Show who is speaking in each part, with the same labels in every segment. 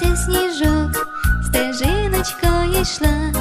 Speaker 1: сипався сніжок, стежиночкою йшла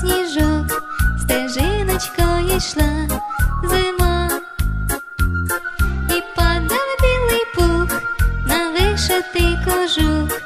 Speaker 1: сніжок, стежиночкою йшла зима, і падав білий пух на вишитий кожух.